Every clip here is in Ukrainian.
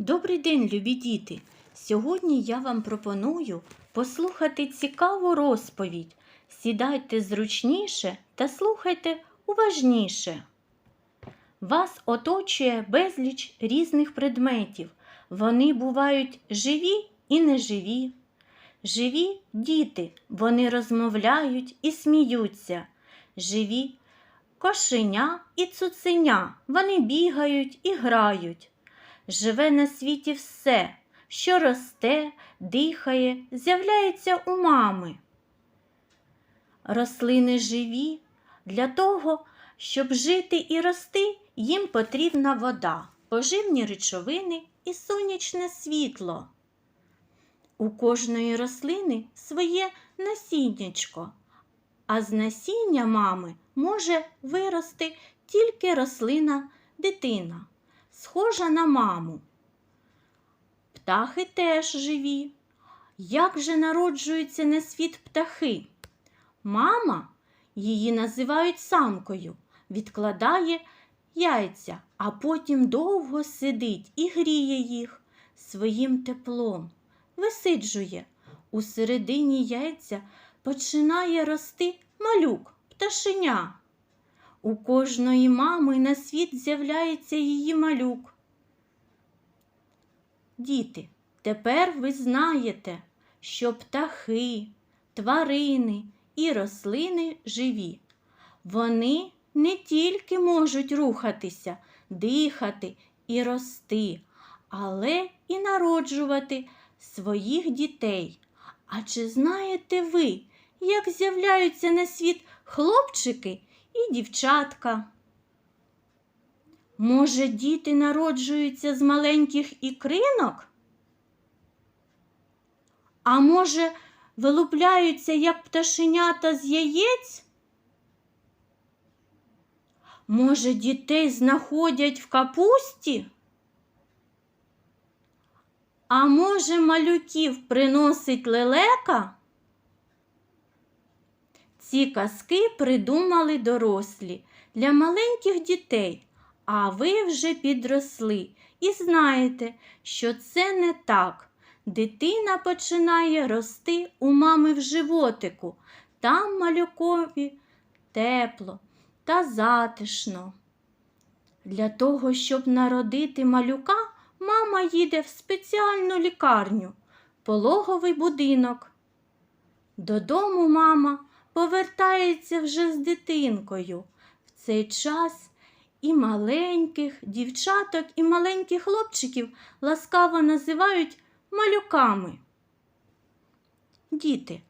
Добрий день, любі діти! Сьогодні я вам пропоную послухати цікаву розповідь. Сідайте зручніше та слухайте уважніше. Вас оточує безліч різних предметів. Вони бувають живі і неживі. Живі діти, вони розмовляють і сміються. Живі кошеня і цуценя, вони бігають і грають. Живе на світі все, що росте, дихає, з'являється у мами. Рослини живі, для того, щоб жити і рости, їм потрібна вода, поживні речовини і сонячне світло. У кожної рослини своє насіннячко, а з насіння мами може вирости тільки рослина дитина схожа на маму. Птахи теж живі. Як же народжуються на світ птахи? Мама, її називають самкою, відкладає яйця, а потім довго сидить і гріє їх своїм теплом, висиджує. У середині яйця починає рости малюк, пташеня. У кожної мами на світ з'являється її малюк. Діти, тепер ви знаєте, що птахи, тварини і рослини живі. Вони не тільки можуть рухатися, дихати і рости, але і народжувати своїх дітей. А чи знаєте ви, як з'являються на світ хлопчики і дівчатка? Може, діти народжуються з маленьких ікринок? А може, вилупляються як пташенята з яєць? Може, дітей знаходять в капусті? А може, малюків приносить лелека? Ці казки придумали дорослі для маленьких дітей, а ви вже підросли і знаєте, що це не так. Дитина починає рости у мами в животику. Там малюкові тепло та затишно. Для того, щоб народити малюка, мама їде в спеціальну лікарню, пологовий будинок. Додому мама повертається вже з дитинкою. В цей час і маленьких дівчаток, і маленьких хлопчиків ласкаво називають малюками. Діти,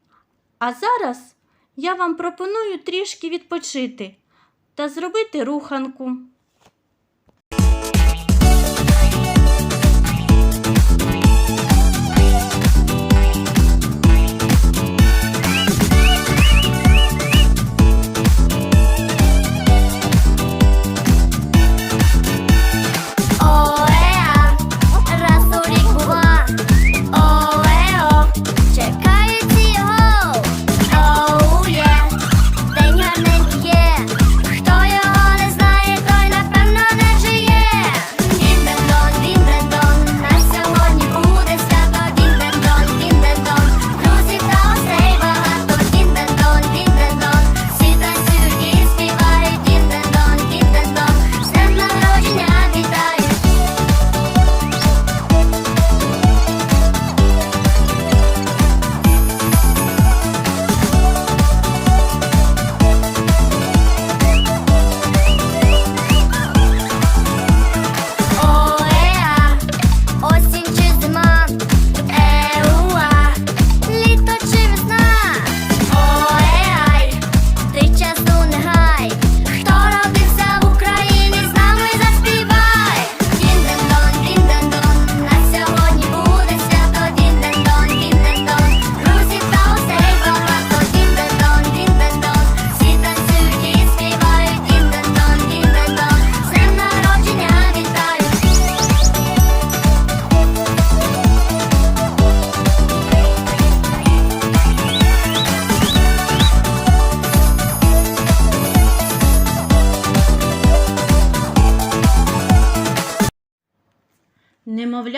а зараз я вам пропоную трішки відпочити та зробити руханку.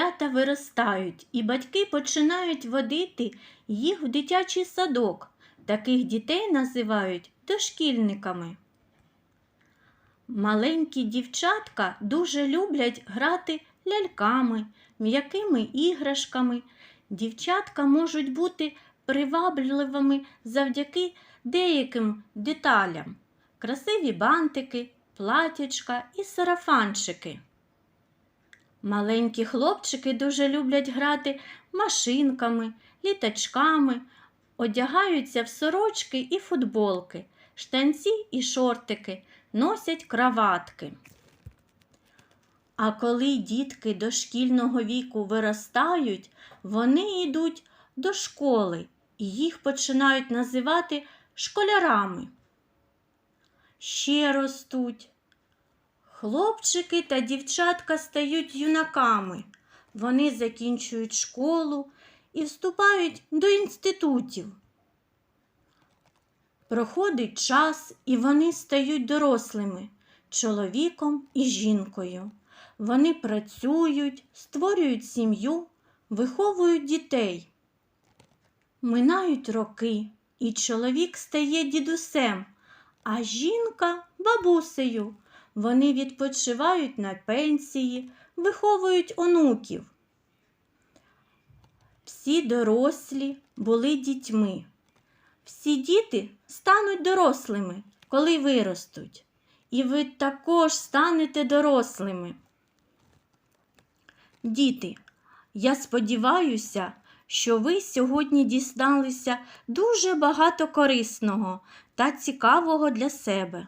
Немовлята виростають, і батьки починають водити їх в дитячий садок. Таких дітей називають дошкільниками. Маленькі дівчатка дуже люблять грати ляльками, м'якими іграшками. Дівчатка можуть бути привабливими завдяки деяким деталям: красиві бантики, платячка і сарафанчики. Маленькі хлопчики дуже люблять грати машинками, літачками, одягаються в сорочки і футболки, штанці і шортики, носять краватки. А коли дітки дошкільного віку виростають, вони йдуть до школи і їх починають називати школярами. Ще ростуть. Хлопчики та дівчатка стають юнаками. Вони закінчують школу і вступають до інститутів. Проходить час, і вони стають дорослими, чоловіком і жінкою. Вони працюють, створюють сім'ю, виховують дітей. Минають роки, і чоловік стає дідусем, а жінка бабусею. Вони відпочивають на пенсії, виховують онуків. Всі дорослі були дітьми. Всі діти стануть дорослими, коли виростуть. І ви також станете дорослими. Діти, я сподіваюся, що ви сьогодні дізналися дуже багато корисного та цікавого для себе.